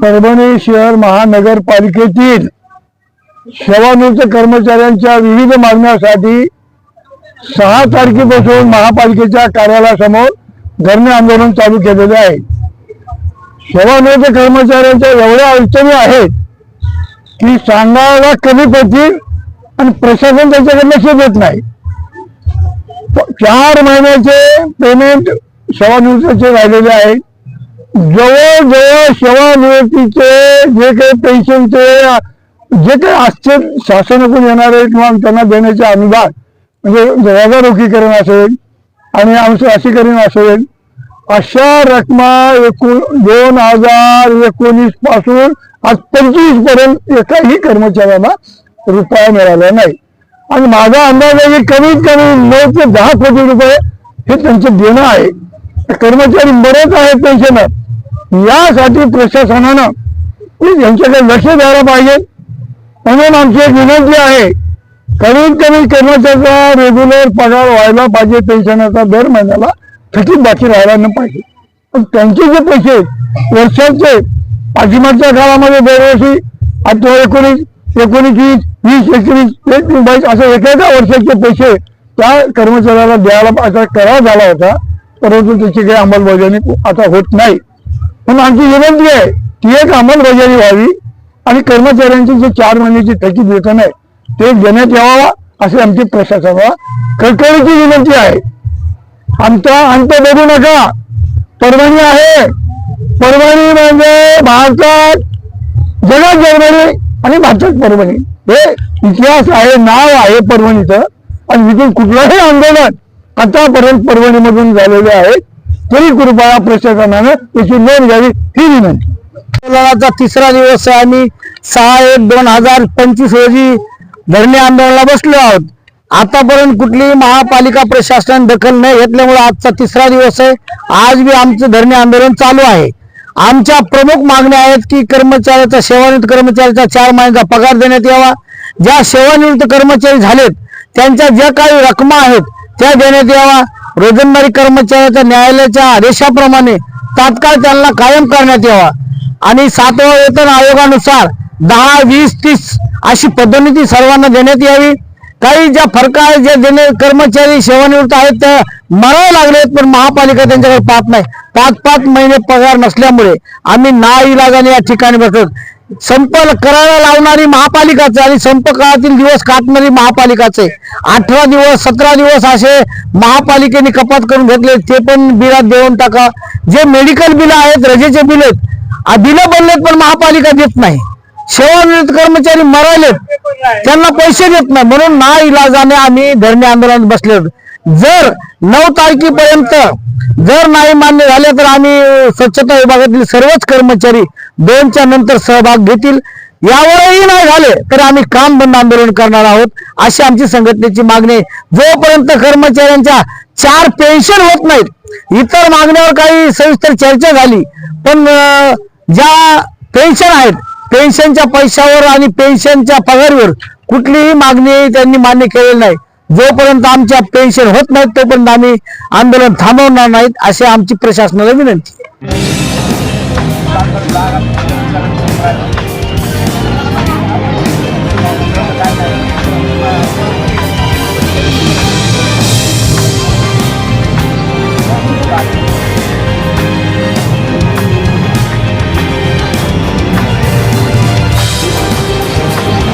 परभणी शहर महानगरपालिकेतील सेवानिवृत्त कर्मचाऱ्यांच्या विविध मागण्यासाठी सहा तारखेपासून महापालिकेच्या कार्यालयासमोर धरणे आंदोलन चालू केलेले आहे. सेवानिवृत्त कर्मचाऱ्यांच्या एवढ्या अडचणी आहेत की सांगायला कमी पडतील आणि प्रशासन त्याच्याकडे लक्ष देत नाही. चार महिन्याचे पेमेंट सेवानिवृत्तचे राहिलेले आहेत. जवळजवळ सेवानिवृत्तीचे जे काही पेन्शनचे जे काही असते शासनाकडून येणारे किंवा त्यांना देण्याचे अनुदान म्हणजे रोखीकरण असेल आणि आमचं अशीकरण असेल अशा रकमा एकूण दोन हजार एकोणीसपासून आज पंचवीसपर्यंत एकाही कर्मचाऱ्याला रुपया मिळाला नाही. आणि माझा अंदाज आहे की कमीत कमी नऊ ते दहा कोटी रुपये हे त्यांचं देणं आहे. कर्मचारी बरेच आहेत पेन्शनर यासाठी प्रशासनानं यांच्याकडे लक्ष द्यायला पाहिजे म्हणून आमची एक विनंती आहे कमीत कमी कर्मचाऱ्याचा रेग्युलर पगार व्हायला पाहिजे पेन्शनाचा दर महिन्याला थकीत बाकी राहायला न पाहिजे. पण त्यांचे जे पैसे वर्षाचे पाठिंबाच्या काळामध्ये दरवर्षी अठरा एकोणीस एकोणीस वीस वीस एकवीस एकवीस बावीस असं एखाद्या वर्षाचे पैसे त्या कर्मचाऱ्याला द्यायला असा करार झाला होता परंतु त्याची काही अंमलबजावणी आता होत नाही. म्हणून आमची विनंती आहे ती एक अंमलबजावणी व्हावी आणि कर्मचाऱ्यांची जे चार महिन्याची थकीत वेतन आहे ते देण्यात यावा असे आमची प्रशासनाला कळकळीची विनंती आहे. आमचा अंत बघू नका. परवानी आहे. परवानी म्हणजे भारतात जगात जर्मनी आणि भारतात परवणी हे इतिहास आहे नाव आहे परवणीचं आणि तिथून कुठलंही आंदोलन आतापर्यंत परभणीमधून झालेले आहेत तरी कृपया प्रशासनानं त्याची नोंद घ्यावी. ही विनंती. आंदोलनाचा तिसरा दिवस आहे. आम्ही सहा एक दोन हजार पंचवीस रोजी धरणे आंदोलनाला बसलो आहोत. आतापर्यंत कुठलीही महापालिका प्रशासन दखल न घेतल्यामुळे आजचा तिसरा दिवस आहे. आज बी आमचं धरणे आंदोलन चालू आहे. आमच्या प्रमुख मागण्या आहेत की कर्मचाऱ्याचा सेवानिवृत्त कर्मचाऱ्याचा चार महिन्याचा पगार देण्यात यावा. ज्या सेवानिवृत्त कर्मचारी झालेत त्यांच्या ज्या काही रकमा आहेत त्या देण्यात यावा. रोजंदारी कर्मचाऱ्याच्या न्यायालयाच्या आदेशाप्रमाणे तात्काळ त्यांना कायम करण्यात यावा. आणि सातवा वेतन आयोगानुसार दहा वीस तीस अशी पदोन्नती सर्वांना देण्यात यावी. काही ज्या फरक आहे जे जेणे कर्मचारी सेवानिवृत्त आहेत त्या मरावे आहेत पण महापालिका त्यांच्याकडे पाहत नाही. पाच पाच महिने पगार नसल्यामुळे आम्ही ना इलाजाने या ठिकाणी बसत संप करायला लावणारी महापालिकाचे आणि संप काळातील दिवस काटणारी महापालिकाचे. अठरा दिवस सतरा दिवस असे महापालिकेने कपात करून घेतले ते पण बिलात देऊन टाका. जे मेडिकल बिल आहेत रजेचे बिल आहेत बिलं बनलेत पण महापालिका देत नाही. सेवानिवृत्त कर्मचारी मरायलेत त्यांना पैसे देत नाही. म्हणून ना इलाजाने आम्ही धरणे आंदोलनात बसले जर नऊ तारखेपर्यंत जर नाही मान्य झाले तर आम्ही स्वच्छता विभागातील सर्वच कर्मचारी दोनच्या नंतर सहभाग घेतील. यावरही नाही झाले तर आम्ही काम बंद आंदोलन करणार आहोत अशी आमची संघटनेची मागणी जोपर्यंत कर्मचाऱ्यांच्या चार पेन्शन होत नाहीत इतर मागण्यावर काही सविस्तर चर्चा झाली पण ज्या पेन्शन आहेत पेन्शनच्या पैशावर आणि पेन्शनच्या पगारीवर कुठलीही मागणी त्यांनी मान्य केलेली नाही. जोपर्यंत आमच्या पेन्शन होत नाहीत तोपर्यंत आम्ही आंदोलन थांबवणार नाहीत अशी आमची प्रशासनाला विनंती